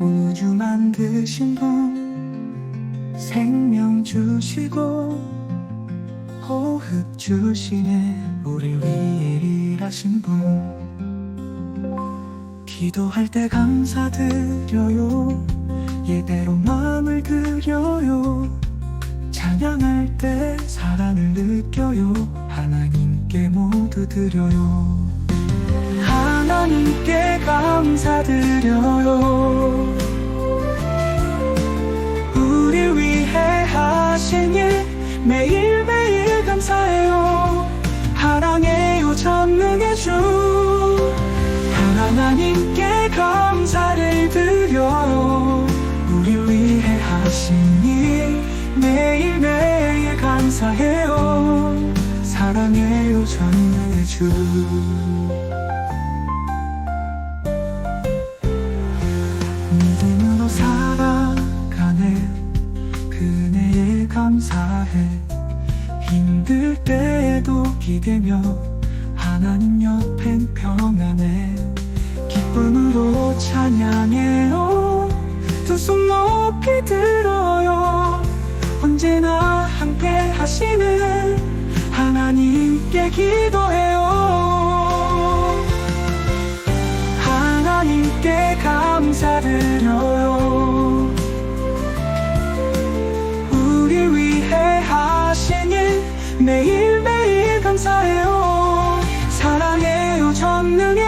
우주 만드신 분 생명 주시고 호흡 주시네. 우리 위해 일하신 분 기도할 때 감사드려요. 예대로 마음을 드려요. 찬양할 때 사랑을 느껴요. 하나님께 모두 드려요 하나님께 감사드려요. 우리 위해 하신 일 매일매일 감사해요. 사랑해요 전능의 주. 하나님께 감사를 드려요 우리 위해 하신 일 매일매일 감사해요. 사랑해요 전능의 주 힘들 때에도 기대며 하나님 옆엔 평안해. 기쁨으로 찬양해요. 두 손 높이 들어요. 언제나 함께 하시는 하나님께 기도해 매일매일 감사해요. 사랑해요 전능의